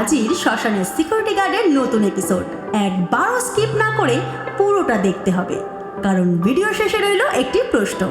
হাজির শ্মশানের সিকিউরিটি গার্ডের নতুন এপিসোড। একবারও স্কিপ না করে পুরোটা দেখতে হবে। কারণ ভিডিও শেষে রইল একটি প্রশ্ন।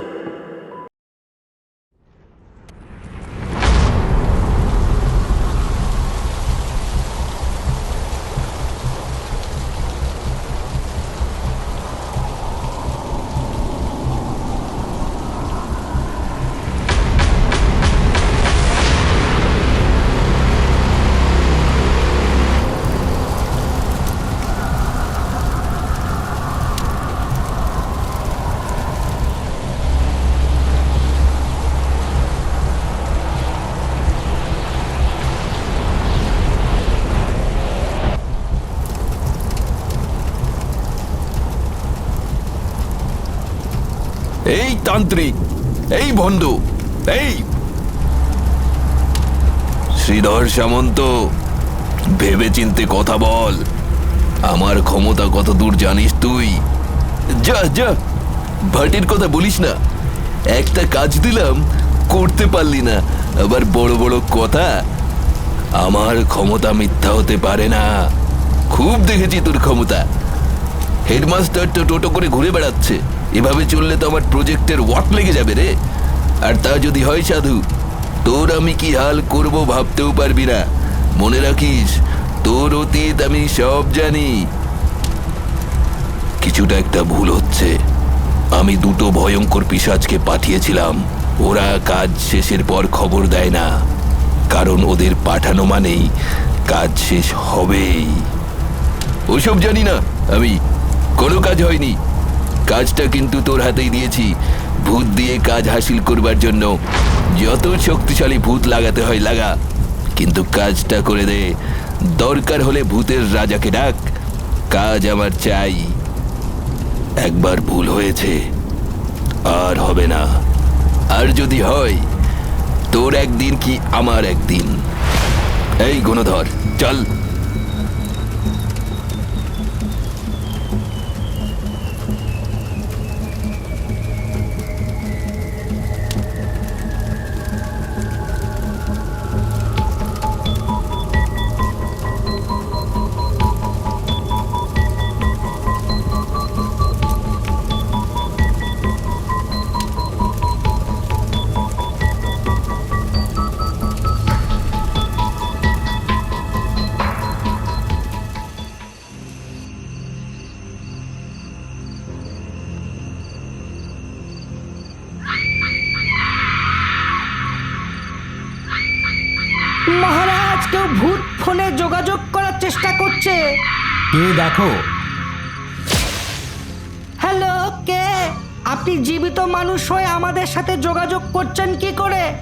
এই তান্ত্রিক, এই ভণ্ড এই। শ্রীধর সামন্ত ভেবে চিনতে কথা বল। আমার ক্ষমতা কত দূর জানিস তুই? যা যা, ভাটির কথা বলিস না। একটা কাজ দিলাম, করতে পারলি না। আবার বড় বড় কথা, আমার ক্ষমতা মিথ্যা হতে পারে না। খুব দেখেছি তোর ক্ষমতা। হেডমাস্টার তো টোটো করে ঘুরে বেড়াচ্ছে। এভাবে চললে তো আমার প্রজেক্টের ওয়াক লেগে যাবে রে। আর তা যদি হয়, সাধু, তোর আমি কি হাল করব ভাবতেও পারবি না। মনে রাখিস, তোর অতীত আমি সব জানি। কিছুটা একটা ভুল হচ্ছে। আমি দুটো ভয়ঙ্কর পিসাজকে পাঠিয়েছিলাম। ওরা কাজ শেষের পর খবর দেয় না। কারণ ওদের পাঠানো মানেই কাজ শেষ হবেই। ওসব জানি না আমি। কোনো কাজ হয়নি। কাজটা কিন্তু তোর হাতেই দিয়েছি। ভূত দিয়ে কাজ হাসিল করবার জন্য। যত শক্তিশালী ভূত লাগাতে হয়, লাগা। কিন্তু কাজটা করে দে। দরকার হলে ভূতের রাজাকে ডাক। কাজ আমার চাই। একবার ভুল হয়েছে, আর হবে না। আর যদি হয়, তোর একদিন কি আমার একদিন? এই গুণধর, চল। চেষ্টা করছে। কে দেখো? হ্যালো কে? আপনি জীবিত মানুষ হয়ে আমাদের সাথে যোগাযোগ করছেন কি করে?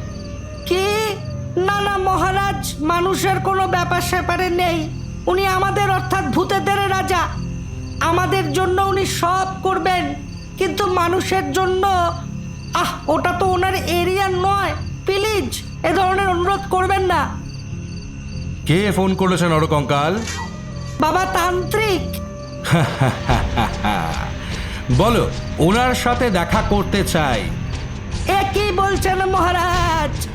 কি? না না মহারাজ মানুষের কোনো ব্যাপার স্যাপারে নেই। উনি আমাদের অর্থাৎ ভূতেদের রাজা। আমাদের জন্য উনি সব করবেন। কিন্তু মানুষের জন্য আহ ওটা তো ওনার এরিয়া নয়। প্লিজ এ ধরনের অনুরোধ করবেন না। কে ফোন করেছে নরকঙ্কাল বাবা তান্ত্রিক। বলো ওনার সাথে দেখা করতে চাই। এ কি বলছেন মহারাজ?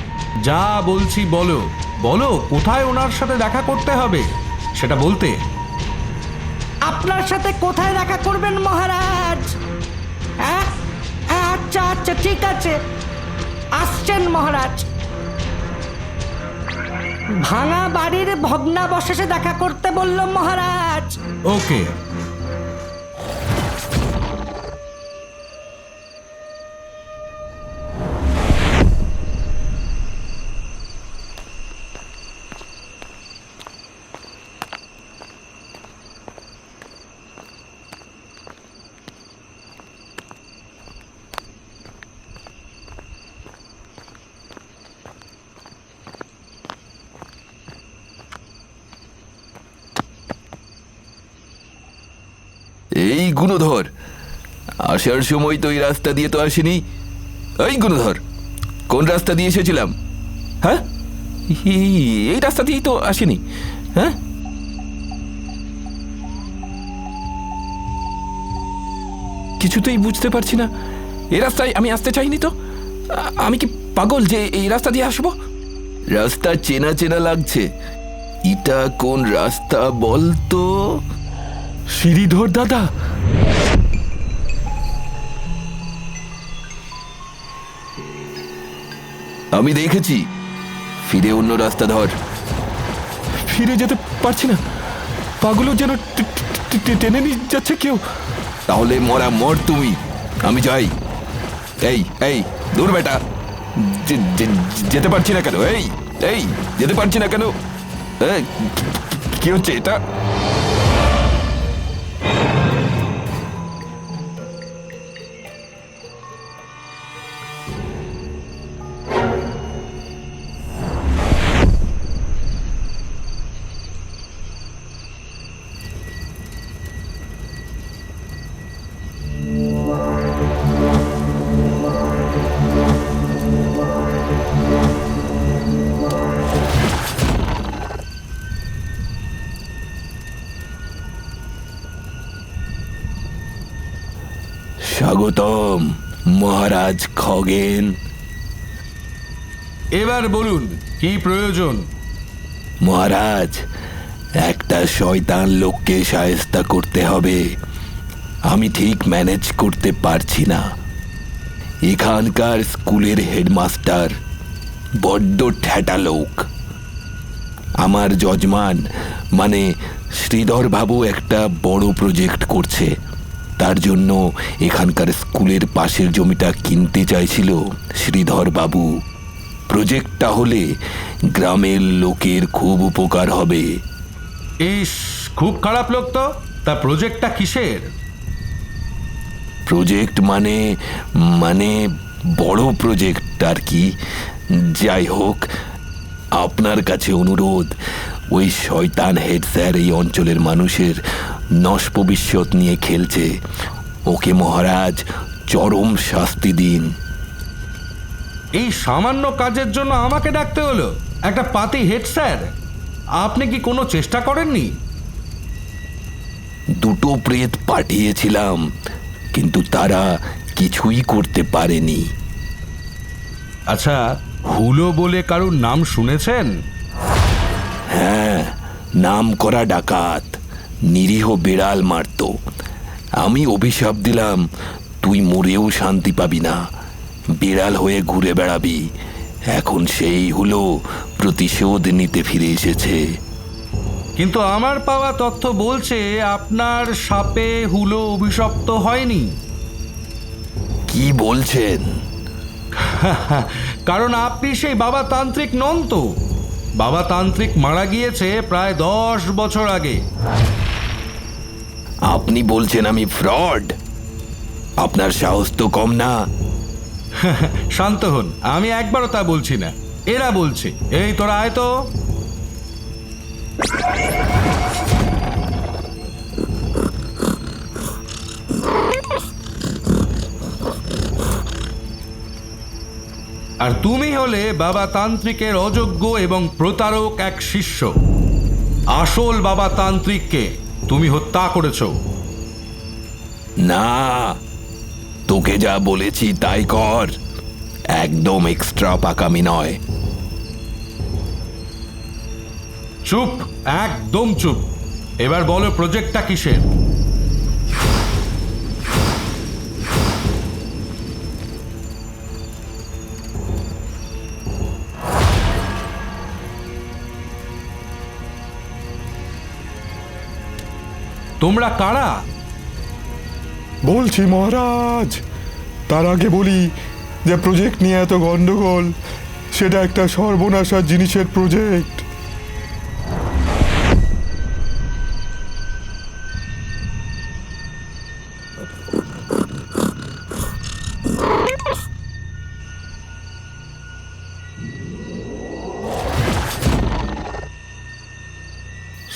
যা বলছি বলো। বলো কোথায় ওনার সাথে দেখা করতে হবে? সেটা বলতে। আপনার সাথে কোথায় দেখা করবেন মহারাজ? হ্যাঁ হ্যাঁ, আচ্ছা আচ্ছা ঠিক আছে। আসছেন মহারাজ। ভাঙা বাড়ির ভগ্নাবশেষে দেখা করতে বলল মহারাজ। ওকে। গুণধর। আসার সময় তো এই রাস্তা দিয়ে তো আসেনি। এই গুণধর, কোন রাস্তা দিয়ে এসেছিলাম? হ্যাঁ? এই- রাস্তা দিয়েই তো আসেনি। হ্যাঁ? কিছুতেই বুঝতে পারছি না। এই রাস্তায় আমি আসতে চাইনি তো? আমি কি পাগল যে এই রাস্তা দিয়ে আসব? রাস্তা চেনা চেনা লাগছে। এটা কোন রাস্তা বলতো? শ্রীধর দাদা। আমি দেখেছি। ফিরে অন্য রাস্তা ধর। ফিরে যেতে পারছি না। পাগলও যেন টেনে নিয়ে যাচ্ছে কেউ। তাহলে মরা মর তুমি। আমি যাই। এই এই দূর বেটা। যেতে পারছি না কেন? এই এই যেতে পারছি না কেন? কি হচ্ছে এটা? খগেন। এবার বলুন কি প্রয়োজন? মহারাজ একটা শয়তান লোককে সায়স্তা করতে হবে। আমি ঠিক ম্যানেজ করতে পারছি না। এখানকার স্কুলের হেডমাস্টার বড্ড ঠ্যাটা লোক। আমার যজমান মানে শ্রীধর বাবু একটা বড় প্রজেক্ট করছে। তার জন্য এখানকার স্কুলের পাশের জমিটা কিনতে চাইছিল শ্রীধর বাবু। প্রজেক্টটা হলে গ্রামের লোকের খুব উপকার হবে। ইস খুব খারাপ লোক তো। তা প্রজেক্টটা কিসের? প্রজেক্ট মানে মানে বড় প্রজেক্ট আর কি। যাই হোক আপনার কাছে অনুরোধ ওই শয়তান হেড স্যার এই অঞ্চলের মানুষের নশ ভবিষ্যৎ নিয়ে খেলছে। ওকে মহারাজ চরম শাস্তি দিন। এই সামান্য কাজের জন্য আমাকে ডাকতে হলো। একটা পাতি হেড স্যার আপনি কি কোনো চেষ্টা করেননি? দুটো প্রেত পাঠিয়েছিলাম কিন্তু তারা কিছুই করতে পারেনি। আচ্ছা হুলো বলে কারুর নাম শুনেছেন? হ্যাঁ নাম করা ডাকাত। নিরীহ বিড়াল মারত। আমি অভিশাপ দিলাম তুই মরেও শান্তি পাবি না। বিড়াল হয়ে ঘুরে বেড়াবি। এখন সেই হলো প্রতিশোধ নিতে ফিরে এসেছে। কিন্তু আমার পাওয়া তথ্য বলছে আপনার সাপে হুলো অভিশপ্ত হয়নি। কি বলছেন? কারণ আপনি সেই বাবা তান্ত্রিক নন তো বাবা তান্ত্রিক মারা গিয়েছে প্রায় দশ বছর আগে। আপনি বলছেন আমি ফ্রড? আপনার সাহস তো কম না। শান্ত হন, আমি একবারও তা বলছি না। এরা বলছে। এই তোরা আয় তো। আর তুমি হলে বাবা তান্ত্রিকের অযোগ্য এবং প্রতারক এক শিষ্য। আসল বাবা তান্ত্রিককে তুমি হত্যা করেছ। না তোকে যা বলেছি তাই কর। একদম এক্সট্রা পাকামি নয়। চুপ একদম চুপ। এবার বলো প্রজেক্টটা কিসের? তোমরা কারা? বলছি মহারাজ তার আগে বলি যে প্রজেক্ট নিয়ে এত গন্ডগোল সেটা একটা সর্বনাশা জিনিসের প্রজেক্ট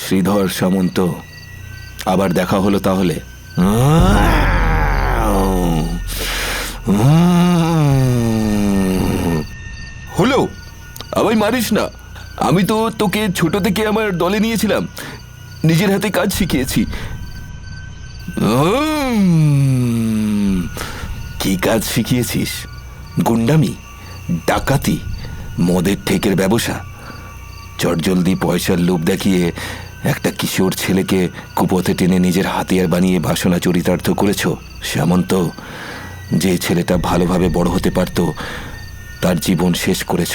শ্রীধর সামন্ত আবার দেখা হলো তাহলে? হলো। আমায় মারিস না। আমি তো তোকে ছোট থেকে আমার দলে নিয়েছিলাম। নিজের হাতে কাজ শিখিয়েছি। কি কাজ শিখিয়েছিস? গুন্ডামি ডাকাতি মদের ঠেকের ব্যবসা চটজলদি পয়সার লোভ দেখিয়ে একটা কিশোর ছেলেকে কুপথে টেনে নিজের হাতিয়ার বানিয়ে বাসনা চরিতার্থ করেছ সেমন্ত। যে ছেলেটা ভালোভাবে বড় হতে পারত তার জীবন শেষ করেছ।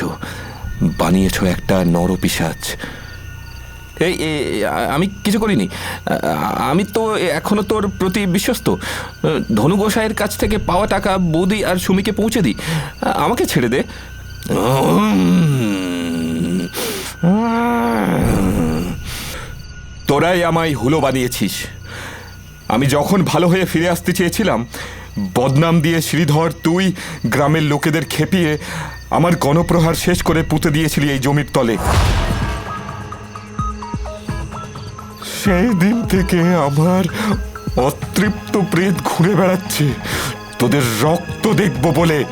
বানিয়েছ একটা নরপিসাচ এই আমি কিছু করিনি। আমি তো এখনও তোর প্রতি বিশ্বস্ত। ধনু গোসাইয়ের কাছ থেকে পাওয়া টাকা বৌদি আর সুমিকে পৌঁছে দিই। আমাকে ছেড়ে দে। তোরাই আমায় হুলো বানিয়েছিস। আমি যখন ভালো হয়ে ফিরে আসতে চেয়েছিলাম, বদনাম দিয়ে শ্রীধর তুই গ্রামের লোকেদের খেপিয়ে আমার গণপ্রহার শেষ করে পুঁতে দিয়েছিলি এই জমির তলে। সেই দিন থেকে আমার অতৃপ্ত প্রেত ঘুরে বেড়াচ্ছে। তোদের রক্ত দেখব বলে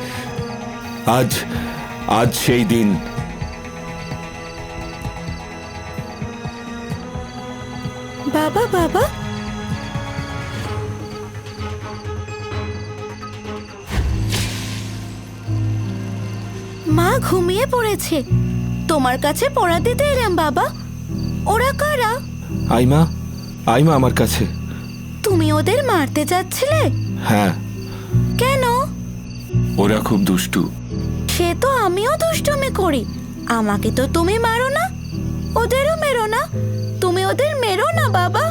আজ আজ সেই দিন। পড়েছে তোমার কাছে পড়া দিতে এলাম বাবা। ওরা কারা? আইমা আইমা আমার কাছে। তুমি ওদের মারতে যাচ্ছিলে? হ্যাঁ। কেন? ওরা খুব দুষ্টু। সে তো আমিও দুষ্টুমি করি। আমাকে তো তুমি মারো না ওদেরও মেরো না। তুমি ওদের মেরো না বাবা।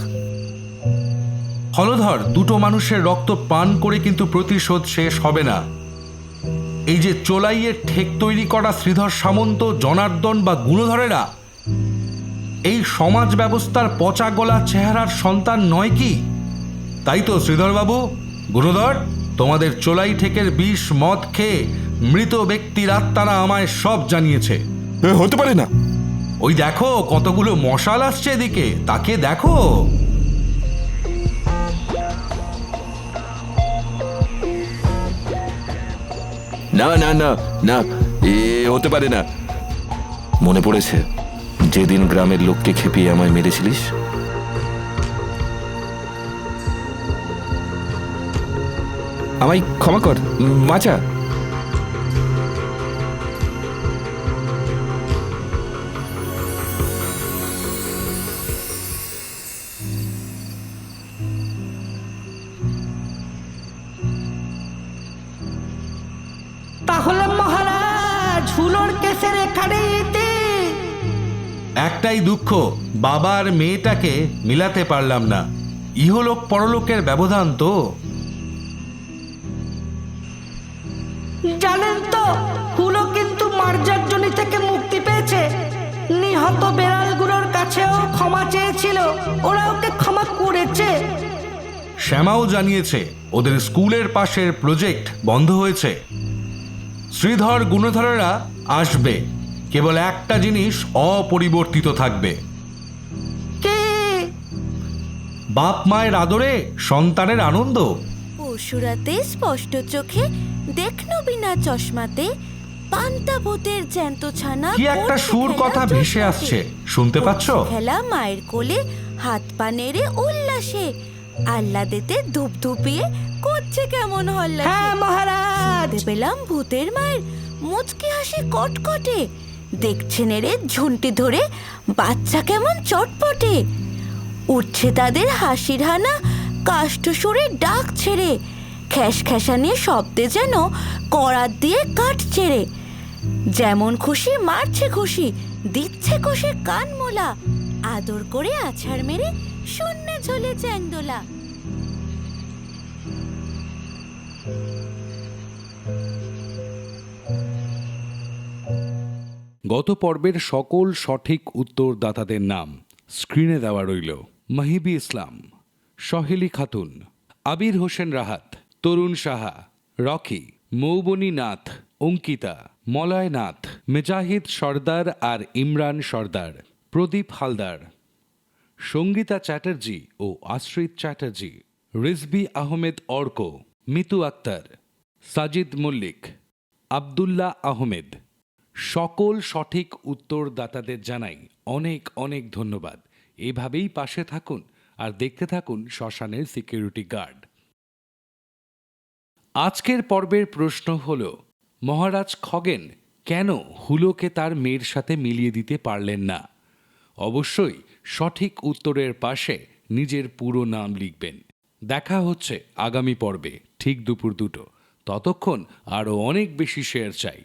হলধর দুটো মানুষের রক্ত পান করে কিন্তু প্রতিশোধ শেষ হবে না। এই যে চোলাইয়ের ঠেক তৈরি করা শ্রীধর সামন্ত জনার্দন বা গুণধরেরা এই সমাজ ব্যবস্থার পচা গলা চেহারার সন্তান নয় কি? তাই তো শ্রীধরবাবু গুণধর তোমাদের চোলাই ঠেকের বিষ মদ খেয়ে মৃত ব্যক্তির আত্মারা আমায় সব জানিয়েছে। হতে পারে না। ওই দেখো কতগুলো মশাল আসছে এদিকে তাকে দেখো। না না না না, এ হতে পারে না। মনে পড়েছে, যেদিন গ্রামের লোককে খেপিয়ে আমায় মেরেছিলিস? আমায় ক্ষমা কর মাচা। বাবার মেয়েটাকে মিলাতে পারলাম না। ইহলোক পরলোকের ব্যবধান তো। জানেন তো হুলো কিন্তু মার্জারজনী থেকে মুক্তি পেয়েছে। নিহত বেড়ালগুলোর কাছেও ক্ষমা চেয়েছিল ওরা ওকে ক্ষমা করেছে। শ্যামাও জানিয়েছে ওদের স্কুলের পাশের প্রজেক্ট বন্ধ হয়েছে। শ্রীধর গুণধরেরা আসবে কেবল একটা জিনিস অপরিবর্তিত থাকবে। বাপ মায়ের আদরে সন্তানের আনন্দ। পরশুরাতে স্পষ্ট চোখে দেখনো বিনা চশমাতে পান্তা ভূতের জ্যান্ত ছানা কি একটা সুর কথা ভেসে আসছে শুনতে পাচ্ছ? খেলা মায়ের কোলে হাত পা নেড়ে উল্লাসে। আহ্লাদেতে ধূপ ধুপিয়ে করছে কেমন হল্লা হ্যাঁ মহারাজ! পেলাম ভূতের মায়ের মুচকি হাসি কটকটে। দেখছে নেড়ে ঝুন্টি ধরে বাচ্চা কেমন চটপটে। উঠছে তাদের হাসির হানা। কাষ্ঠ সুরে ডাক ছেড়ে, খ্যাস খ্যাসানিয়ে শব্দে যেন করাত দিয়ে কাঠ ছেড়ে যেমন খুশি মারছে খুশি, দিচ্ছে কষে কান মোলা। আদর করে আছাড় মেরে শূন্যে ঝোলে চ্যাংদোলা। গত পর্বের সকল সঠিক উত্তরদাতাদের নাম স্ক্রিনে দেওয়া রইল। মাহিবি ইসলাম, সহেলি খাতুন, আবির হোসেন রাহাত, তরুণ সাহা, রকি, মৌবনী নাথ, অঙ্কিতা, মলয় নাথ, মেজাহিদ সর্দার আর ইমরান সর্দার, প্রদীপ হালদার, সঙ্গীতা চ্যাটার্জি ও আশ্রিত চ্যাটার্জি রিজবি আহমেদ অর্ক, মিতু আক্তার, সাজিদ মল্লিক, আবদুল্লাহ আহমেদ। সকল সঠিক উত্তরদাতাদের জানাই অনেক অনেক ধন্যবাদ। এভাবেই পাশে থাকুন আর দেখতে থাকুন শ্মশানের সিকিউরিটি গার্ড। আজকের পর্বের প্রশ্ন হল, মহারাজ খগেন কেন হুলোকে তার মেয়ের সাথে মিলিয়ে দিতে পারলেন না? অবশ্যই সঠিক উত্তরের পাশে নিজের পুরো নাম লিখবেন। দেখা হচ্ছে আগামী পর্বে, ঠিক দুপুর দুটো। ততক্ষণ আরও অনেক বেশি শেয়ার চাই।